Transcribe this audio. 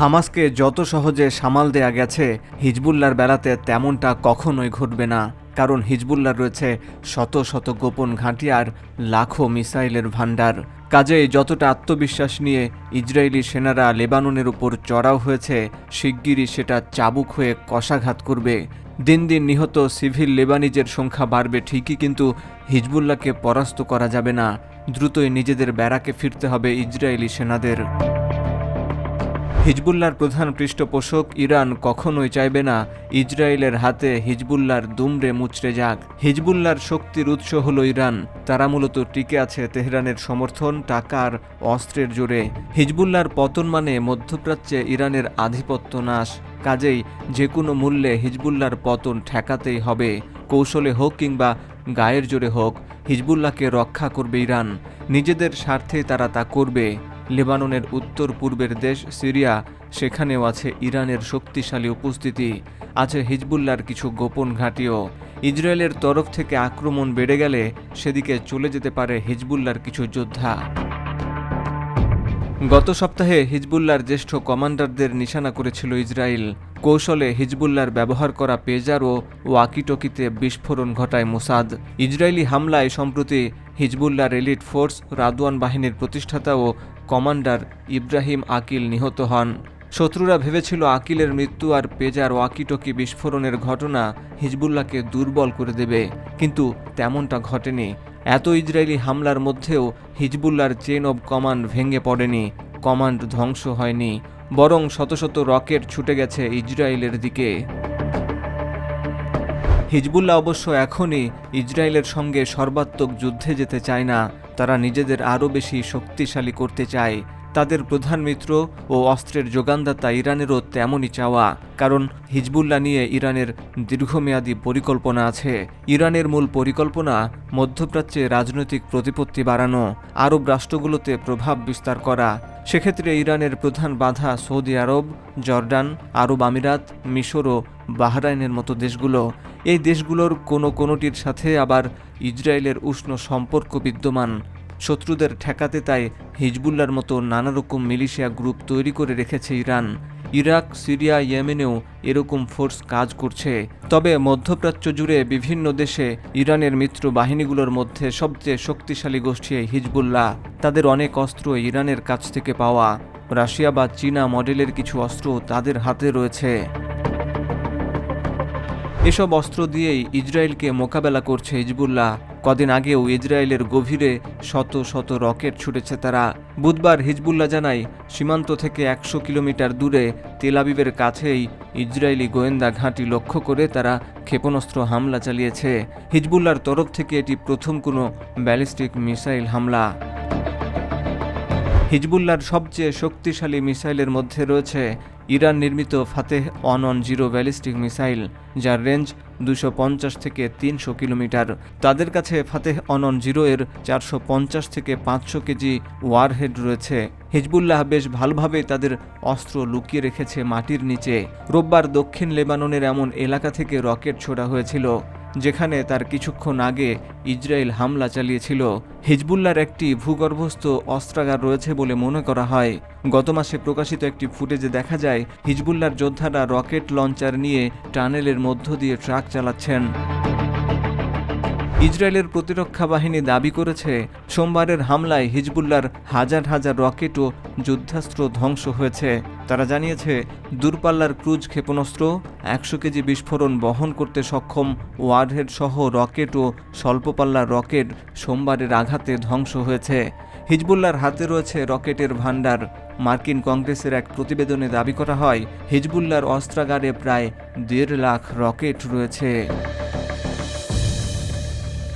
হামাসকে যত সহজে সামাল দেয়া গেছে হিজবুল্লার বেলাতে তেমনটা কখনোই ঘটবে না। কারণ হিজবুল্লার রয়েছে শত শত গোপন ঘাঁটি আর লাখো মিসাইলের ভাণ্ডার। কাজেই যতটা আত্মবিশ্বাস নিয়ে ইসরায়েলি সেনারা লেবাননের উপর চড়াও হয়েছে, শিগগিরই সেটা চাবুক হয়ে কষাঘাত করবে। দিন দিন নিহত সিভিল লেবানিজের সংখ্যা বাড়বে ঠিকই, কিন্তু হিজবুল্লাহকে পরাস্ত করা যাবে না। দ্রুতই নিজেদের ব্যারাকে ফিরতে হবে ইসরায়েলি সেনাদের। হিজবুল্লার প্রধান পৃষ্ঠপোষক ইরান কখনোই চাইবে না ইসরায়েলের হাতে হিজবুল্লার দুমড়ে মুচড়ে যাক। হিজবুল্লার শক্তির উৎস হল ইরান। তারা মূলত টিকে আছে তেহরানের সমর্থন টাকার অস্ত্রের জোরে। হিজবুল্লার পতন মানে মধ্যপ্রাচ্যে ইরানের আধিপত্য নাশ। কাজেই যে কোনো মূল্যে হিজবুল্লার পতন ঠেকাতেই হবে। কৌশলে হোক কিংবা গায়ের জোরে হোক, হিজবুল্লাহকে রক্ষা করবে ইরান। নিজেদের স্বার্থে তারা তা করবে। লেবাননের উত্তর পূর্বের দেশ সিরিয়া, সেখানেও আছে ইরানের শক্তিশালী উপস্থিতি, আছে হিজবুল্লার কিছু গোপন ঘাঁটিও। ইসরায়েলের তরফ থেকে আক্রমণ বেড়ে গেলে সেদিকে চলে যেতে পারে হিজবুল্লার কিছু যোদ্ধা। গত সপ্তাহে হিজবুল্লার জ্যেষ্ঠ কমান্ডারদের নিশানা করেছিল ইসরায়েল। কৌশলে হিজবুল্লার ব্যবহার করা পেজার ও ওয়াকিটকিতে বিস্ফোরণ ঘটায় মোসাদ। ইসরায়েলি হামলায় সম্প্রতি হিজবুল্লার এলিট ফোর্স, রাদওয়ান বাহিনীর প্রতিষ্ঠাতা ও কমান্ডার ইব্রাহিম আকিল নিহত হন। শত্রুরা ভেবেছিল আকিলের মৃত্যু আর পেজার ওয়াকিটকি বিস্ফোরণের ঘটনা হিজবুল্লাহকে দুর্বল করে দেবে, কিন্তু তেমনটা ঘটেনি। এত ইসরায়েলি হামলার মধ্যেও হিজবুল্লার চেন অব কমান্ড ভেঙে পড়েনি কমান্ড ধ্বংস হয়নি, বরং শত শত রকেট ছুটে গেছে ইসরায়েলের দিকে। হিজবুল্লাহ অবশ্য এখনই ইসরায়েলের সঙ্গে সর্বাত্মক যুদ্ধে যেতে চায় না। তারা নিজেদের আরও বেশি শক্তিশালী করতে চায়। তাদের প্রধান মিত্র ও অস্ত্রের যোগানদাতা ইরানেরও তেমনই চাওয়া। কারণ হিজবুল্লাহ নিয়ে ইরানের দীর্ঘমেয়াদী পরিকল্পনা আছে। ইরানের মূল পরিকল্পনা মধ্যপ্রাচ্যে রাজনৈতিক প্রতিপত্তি বাড়ানো, আরব রাষ্ট্রগুলোতে প্রভাব বিস্তার করা। সেক্ষেত্রে ইরানের প্রধান বাধা সৌদি আরব, জর্ডান, আরব আমিরাত, মিশর ও বাহরাইনের মতো দেশগুলো। এই দেশগুলোর কোনো কোনোটির সাথে আবার ইসরায়েলের উষ্ণ সম্পর্ক বিদ্যমান। শত্রুদের ঠেকাতে তাই হিজবুল্লার মতো নানা রকম মিলিশিয়া গ্রুপ তৈরি করে রেখেছে ইরান। ইরাক, সিরিয়া, ইয়েমেনেও এরকম ফোর্স কাজ করছে। তবে মধ্যপ্রাচ্য জুড়ে বিভিন্ন দেশে ইরানের মিত্র বাহিনীগুলোর মধ্যে সবচেয়ে শক্তিশালী গোষ্ঠী হিজবুল্লাহ। তাদের অনেক অস্ত্র ইরানের কাছ থেকে পাওয়া। রাশিয়া বা চীনা মডেলের কিছু অস্ত্র তাদের হাতে রয়েছে। এসব অস্ত্র দিয়েই ইসরায়েলকে মোকাবেলা করছে হিজবুল্লাহ। কদিন আগেও ইসরায়েলের গভীরে শত শত রকেট ছুটেছে তারা। বুধবার হিজবুল্লাহ জানায়, সীমান্ত থেকে একশো কিলোমিটার দূরে তেলাবিবের কাছেই ইসরায়েলি গোয়েন্দা ঘাঁটি লক্ষ্য করে তারা ক্ষেপণাস্ত্র হামলা চালিয়েছে। হিজবুল্লার তরফ থেকে এটি প্রথম কোনো ব্যালিস্টিক মিসাইল হামলা। হিজবুল্লার সবচেয়ে শক্তিশালী মিসাইলের মধ্যে রয়েছে ইরান নির্মিত Fateh one one zero ballistic missile, যার রেঞ্জ দুশো থেকে তিনশো কিলোমিটার। তাদের কাছে ফাতেহ অন অন জিরো এর চারশো পঞ্চাশ থেকে পাঁচশো কেজি ওয়ারহেড রয়েছে। হিজবুল্লাহ বেশ ভালোভাবে তাদের অস্ত্র লুকিয়ে রেখেছে মাটির নিচে। রোববার দক্ষিণ লেবাননের এমন এলাকা থেকে রকেট ছোড়া হয়েছিল। যেখানে তার কিছুক্ষণ আগে ইসরায়েল হামলা চালিয়েছিল। হিজবুল্লার একটি ভূগর্ভস্থ অস্ত্রাগার রয়েছে বলে মনে করা হয়। গত মাসে প্রকাশিত একটি ফুটেজে দেখা যায় হিজবুল্লার যোদ্ধারা রকেট লঞ্চার নিয়ে টানেলের মধ্য দিয়ে ট্রাক চালাচ্ছেন। ইসরায়েলের প্রতিরক্ষা বাহিনী দাবি করেছে, সোমবারের হামলায় হিজবুল্লার হাজার হাজার রকেট ও যুদ্ধাস্ত্র ধ্বংস হয়েছে। তারা জানিয়েছে, দূরপাল্লার ক্রুজ ক্ষেপণাস্ত্র, একশো কেজি বিস্ফোরণ বহন করতে সক্ষম ওয়ারহেড সহ রকেট ও স্বল্পপাল্লার রকেট সোমবারের আঘাতে ধ্বংস হয়েছে। হিজবুল্লার হাতে রয়েছে রকেটের ভাণ্ডার। মার্কিন কংগ্রেসের এক প্রতিবেদনে দাবি করা হয় হিজবুল্লার অস্ত্রাগারে প্রায় দেড় লাখ রকেট রয়েছে।